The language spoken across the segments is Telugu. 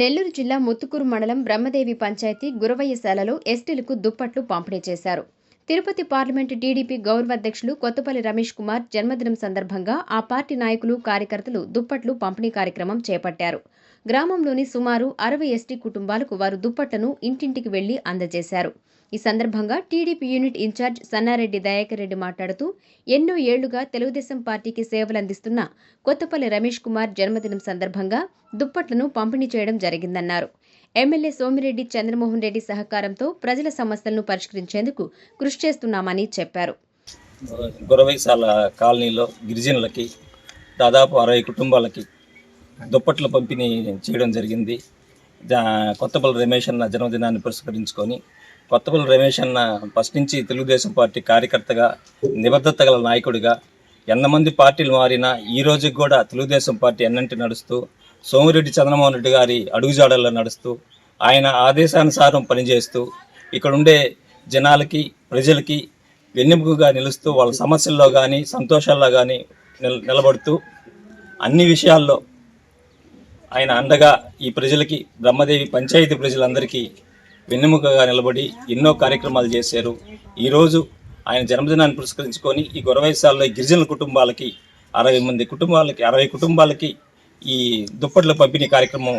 నెల్లూరు జిల్లా ముత్తుకూరు మండలం బ్రహ్మదేవి పంచాయతీ గురవయ్యశాలలో ఎస్టీలకు దుప్పట్లు పంపిణీ చేశారు. తిరుపతి పార్లమెంటు టీడీపీ గౌరవాధ్యక్షులు కొత్తపల్లి రమేష్ కుమార్ జన్మదినం సందర్భంగా ఆ పార్టీ నాయకులు కార్యకర్తలు దుప్పట్లు పంపిణీ కార్యక్రమం చేపట్టారు. గ్రామంలోని సుమారు అరవై ఎస్టీ కుటుంబాలకు వారు దుప్పట్లను ఇంటింటికి వెళ్ళి అందజేశారు. ఈ సందర్భంగా TDP unit incharge Sannareddy Dayakar Reddy మాట్లాడుతూ ఎన్నో ఏళ్ళుగా తెలుగుదేశం పార్టీకి సేవలందిస్తున్న కొత్తపల్లి రమేష్ కుమార్ జన్మదినం సందర్భంగా దుప్పట్లను పంపిణీ చేయడం జరిగిందన్నారు. ఎమ్మెల్యే సోమిరెడ్డి చంద్రమోహన్ రెడ్డి సహకారంతో ప్రజల సమస్యలను పరిష్కరించేందుకు కృషి చేస్తున్నామని చెప్పారు. గురవైశాల కాలనీలో గిరిజనులకి దాదాపు అరవై కుటుంబాలకి దుప్పట్లు పంపిణీ చేయడం జరిగింది. కొత్తపల్లి రమేష్ అన్న జన్మదినాన్ని పురస్కరించుకొని కొత్తపల్లి రమేష్ అన్న ఫస్ట్ నుంచి తెలుగుదేశం పార్టీ కార్యకర్తగా నిబద్ధత గల నాయకుడిగా ఎంతమంది పార్టీలు మారినా ఈ రోజుకి కూడా తెలుగుదేశం పార్టీ ఎన్నంటి నడుస్తూ సోమిరెడ్డి చంద్రమోహన్ రెడ్డి గారి అడుగుజాడల్లో నడుస్తూ ఆయన ఆదేశానుసారం పనిచేస్తూ ఇక్కడ ఉండే జనాలకి ప్రజలకి వెన్నెముకగా నిలుస్తూ వాళ్ళ సమస్యల్లో కానీ సంతోషాల్లో కానీ నిల నిలబడుతూ అన్ని విషయాల్లో ఆయన అండగా ఈ ప్రజలకి బ్రహ్మదేవి పంచాయతీ ప్రజలందరికీ వెన్నెముకగా నిలబడి ఎన్నో కార్యక్రమాలు చేశారు. ఈరోజు ఆయన జన్మదినాన్ని పురస్కరించుకొని ఈ గురవైశాలలో గిరిజనుల కుటుంబాలకి అరవై మంది కుటుంబాలకి అరవై కుటుంబాలకి ఈ దుప్పట్ల పంపిణీ కార్యక్రమం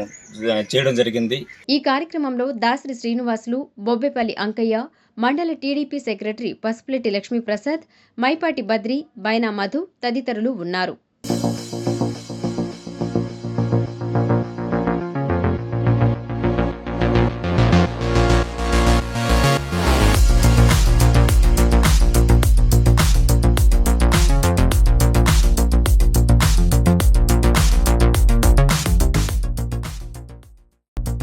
చేయడం జరిగింది. ఈ కార్యక్రమంలో దాసరి శ్రీనివాసులు బొబ్బెపల్లి అంకయ్య మండల టీడీపీ సెక్రటరీ పసుపులెట్టి లక్ష్మీప్రసాద్ మైపాటి బద్రి బైనా మధు తదితరులు ఉన్నారు.